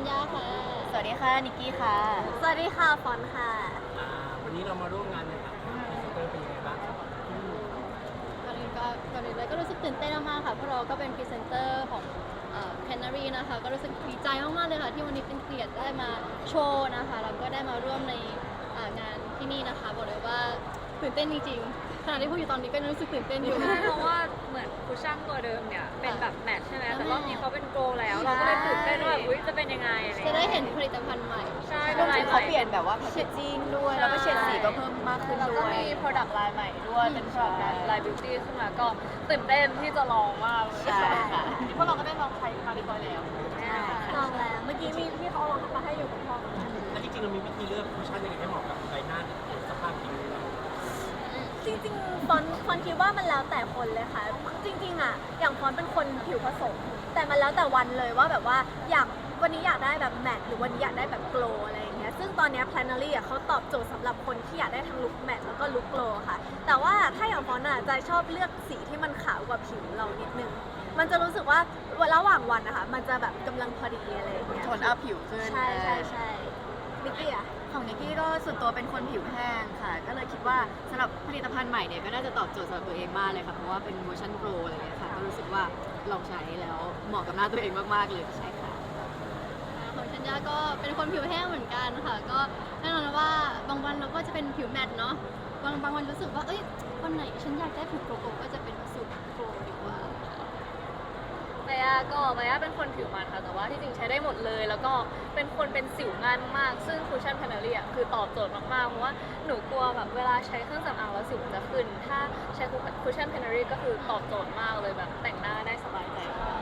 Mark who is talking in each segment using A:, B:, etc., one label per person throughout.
A: ญญาค่ะ
B: สวัสดีค่ะนิกกี้ค่ะ
A: สวัสดีค่ะฟอนค่ะ
C: อ่าวันนี้เรามาร่วมงานในฐานะพรีเซนเตอร์เป็นยังไงบ้างครับ
A: ก่อนอื่นก็ก่อนอื่นเลยก็รู้สึกตื่นเต้นมากๆค่ะเพราะเราก็เป็นพรีเซนเตอร์ของแคนนารีนะคะ ก็รู้สึกดีใจมากๆเลยค่ะ ที่วันนี้เป็นเกียรติได้มาโชว์นะคะ แล้วก็ได้มาร่วมในอ่างานที่นี่นะคะ บอกเลยว่าตื่นเต้นจริงๆ ขณะที่พูดอยู่ตอนนี้ก็ยังรู้สึกตื่นเต้นอยู่
D: ใช่เพราะว่าเหมือนคุชชั่นตัวเดิมเนี่ยเป็นแบบแมทใช่ไหมแต่รอบนี้เขาเป็นโกลแล้ว เราก็เลยตื่นเต้นว่าแบบอุ้ยจะเป็นยังไงอะไรอย่าง
A: จะได้
D: เงี้ย
A: เห็นผลิตภัณฑ์ใหม่
D: ใช่
B: รวม
D: ลา
B: ถึ
D: ย
B: ง
D: ให
B: เขา
D: ม่
B: เปลี่ยนแบบว่าแพคเกจจิ้งด้วย แล้วก็เฉดสีก็เพิ่มมากขึ้น
D: แล้ว
B: ด้
D: ก็
B: วย
D: มี product line ใหม่ด้วย เป็น product line line beauty ขึ้นมาก็ตื่นเต้นที่จะลองมากเลย
B: ใช่ค่ะ
D: เพราะเราก็ได้ลองใช้มาเรียบร้อยแล้ว
A: ลองแล้ว เมื่อกี้มีที่เขาเอามาให้อยู่บนห้อง
C: แล้วจริงๆเรามีวิธีเลือกคุชชั่นยังไงให้เหมาะกับใบหน้าสภาพผิวเรา
E: จริงๆฟอนฟอนคิดว่ามันแล้วแต่คนเลยค่ะ จริง ๆอะอย่างฟอนเป็นคนผิวผสม แต่มันแล้วแต่วันเลยว่าแบบว่าอยากวันนี้อยากได้แบบแมทหรือวันนี้อยากได้แบบโกลอะไรอย่างเงี้ยซึ่งตอนเนี้ Planary อะเขาตอบโจทย์สำหรับคนที่อยากได้ทั้งลุคแมทแล้วก็ลุคโกลค่ะ แต่ว่าถ้าอย่างฟอนอะจะชอบเลือกสีที่มันขาวกว่าผิวเรานิดนึงมันจะรู้สึกว่าระหว่างวันนะคะมันจะแบบกำลังพอดีอะไรอย่างเงี้ย
B: โทนอัพผิวขึ้น
E: ใช่ใช่ใช่ นิกกี้อะ
B: ของนิกกี้ก็ส่วนตัวเป็นคนผิวแห้งค่ะ ก็เลยคิดว่าสำหรับผลิตภัณฑ์ใหม่เนี่ยก็น่าจะตอบโจทย์สำหรับตัวเองมากเลยค่ะ เพราะว่าเป็นเวอร์ชันโปรอะไรอย่างเงี้ยค่ะ ก็รู้สึกว่าลองใช้แล้วเหมาะกับหน้าตัวเองมากๆเลยใช่ค่ะ
A: ของชัญญาก็เป็นคนผิวแห้งเหมือนกันค่ะ ก็แน่นอนว่าบางวันเราก็จะเป็นผิวแมตต์เนาะบางบางวันรู้สึกว่าเอ้ยวันไหนฉันอยากได้ผิวโกโก้ก็จะเป็นสูตรโกลดีกว่า
D: มายาก็มายาเป็นคนผิวมันค่ะแต่ว่าที่จริงใช้ได้หมดเลย แล้วก็เป็นคนเป็นสิวง่ายมากๆซึ่งคุชชั่นแพนเนอรี่อะคือตอบโจทย์มากๆเพราะว่าหนูกลัวแบบเวลาใช้เครื่องสำอางแล้วสิวมันจะขึ้น ถ้าใช้คุชชั่นแพนเนอรี่ก็คือตอบโจทย์มากเลยแบบแต่งหน้าได้สบายใจมาก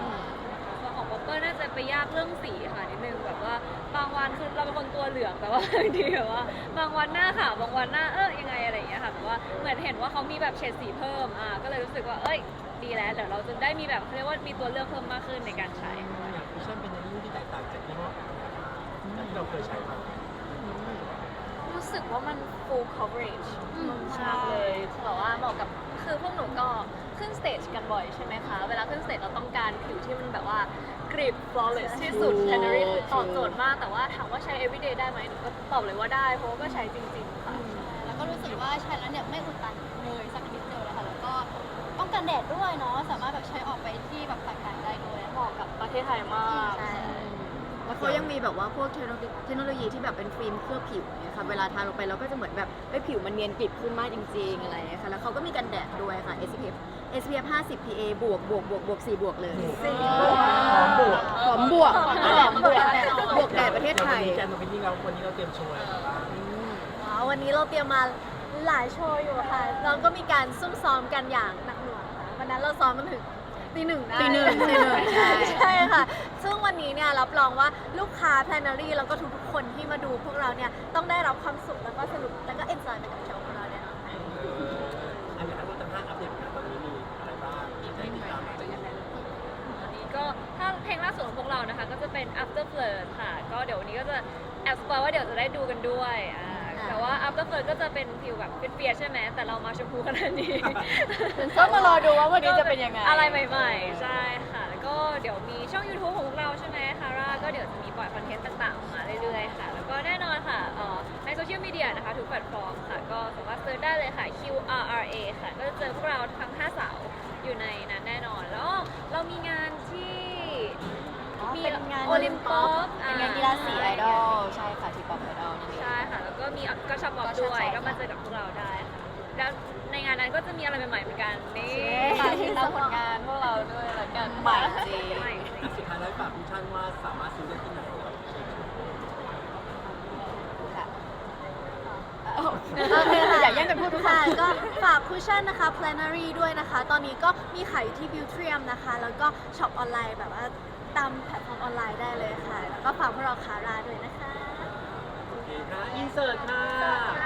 D: ส่วนของป๊อปเปอร์น่าจะไปยากเรื่องสีค่ะนิดนึงแบบว่าบางวันคือเราเป็นคนตัวเหลืองแต่ว่าบางทีแบบว่า บางวันหน้าขาวบางวันหน้าเออยังไงอะไรอย่างเงี้ยค่ะแต่ว่าเหมือนเห็นว่าเขามีแบบเฉดสีเพิ่มอ่าก็เลยรู้สึกว่าเอ้ย ดีแล้วเดี๋ยวเราจะได้มีแบบเขาเรียกว่ามีตัวเลือกเพิ่มมากขึ้นในการใช้
C: อย่างคุชชั่นเป็นในรุ่นที่แตกต่างจากยี่ห้ออื่นที่เราเคยใช้มา
D: รู้สึกว่ามัน full coverage
A: อืม
D: มากเลยแบบว่าเหมาะกับคือพวกหนูก็ขึ้นสเตจกันบ่อยใช่ไหมคะ เวลาขึ้นสเตจเราต้องการผิวที่มันแบบว่ากริบ flawless ที่สุด
B: ถูก
D: Canary คือตอบโจทย์มาก แต่ว่าถามว่าใช้ everyday ได้ไหมหนูก็ตอบเลยว่าได้ เพราะว่าก็ใช้จริง ๆ ค่ะ
A: แล้วก็รู้สึกว่าใช้แล้วเนี่ยไม่อุดตันเลยสัก กันแดดด้วยเนาะสามารถแบบใช้ออกไปที่แบบต่างๆได้ด้วย
D: เหมาะกับประเทศไทยมาก
A: ใช่
B: แล้วเขายังมีแบบว่าพวกเทคโนโลยีเทคโนโลยีที่แบบเป็นฟิล์มเคลือบผิวเนี่ยค่ะ เวลาทาลงไปเราก็จะเหมือนแบบเอ้ยผิวมันเนียนกริบขึ้นมากจริง ๆ อะไรอย่างเงี้ยค่ะ แล้วเขาก็มีกันแดดด้วยค่ะ SPF SPF 50 PA บวกบวกบวกบวก4บวกเลย
E: สี่
C: พร้อมบวก
B: หอมบวกหอมบวกบวกแดดประเทศไทย
C: วันนี้แกนวันนี้เราวันนี้เราเตรียมโชว์อะไรบ้าง
E: ว้าววันนี้เราเตรียมมาหลายโชว์อยู่ค่ะ เราก็มีการซุ่มซ้อมกันอย่างหนักหน่วงค่ะ วันนั้นเราซ้อมกันถึงตีหนึ่งได้
B: ตีหนึ่งตีหนึ่งใช่
E: ใช่ค่ะ ซึ่งวันนี้เนี่ยรับรองว่าลูกค้า Planary แล้วก็ทุกๆคนที่มาดูพวกเราเนี่ยต้องได้รับความสุขแล้วก็สนุกแล้วก็เอนจอยไปกับโชว์ของเราแน่นอนค่ะ
C: เอออันนี้อันนี้ตั้งห้าอัปเดตกันตอนนี้มีอะไรบ้างที่ได้ติดตามมาจาก
D: อันนี้ก็ถ้าเพลงล่าสุดของพวกเรานะคะ ก็จะเป็น After Flirt ค่ะ ก็เดี๋ยววันนี้ก็จะแอบสปอยว่าเดี๋ยวจะได้ดูกันด้วยอ่า แต่ว่า After Flirt ก็จะเป็นฟิลแบบเปียกๆใช่ไหมแต่เรามาชมพูขนาดนี้
B: ก็มารอดูว่าวันนี้จะเป็นยังไง
D: อะไรใหม่ๆ ใช่ค่ะ แล้วก็เดี๋ยวมีช่อง YouTube ของพวกเราใช่ไหมคาร่าก็เดี๋ยวจะมีปล่อยคอนเทนต์ต่างๆออกมาเรื่อยๆ ค่ะ แล้วก็แน่นอนค่ะเอ่อในโซเชียลมีเดียนะคะทุกแพลตฟอร์มค่ะ ก็สามารถเซิร์ชได้เลยค่ะ Q R R A ค่ะ ก็จะเจอพวกเราทั้ง5สาวอยู่ในนั้น มี
B: เป็นงาน
D: โอลิมปอป
B: เป็นงานกีฬาสีไอดอลใช่ค่ะที่ป๊อปไอดอลนั่นเอง
D: ใช่ค่ะ แล้วก็มีก็ช็อปบอกด้วย ก็มาเจอกับพวกเราได้ค่ะแล้วในงานนั้นก็จะมีอะไรใหม่ๆเหมือนกันนี่
B: ฝากติดตามผลงานพวกเราด้วยละกันใหม่จริง
D: ใหม่จริง
C: สุดท้ายแล้วฝากคุชชั่นว่าสามารถซื้อได้ที่ไหนครับ
B: ค่ะอยากแย่งกันพูดทุกคน
E: ค่ะก็ฝากคุชชั่นนะคะ Planary ด้วยนะคะ ตอนนี้ก็มีขายอยู่ที่ Beautrium นะคะ แล้วก็ช็อปออนไลน์แบบว่าตามแพลตฟอร์มออนไลน์ได้เลยค่ะ แล้วก็ฝากพวกเราคาราด้วยนะคะ
C: โอเคค่ะอินเสิร์ตค่ะ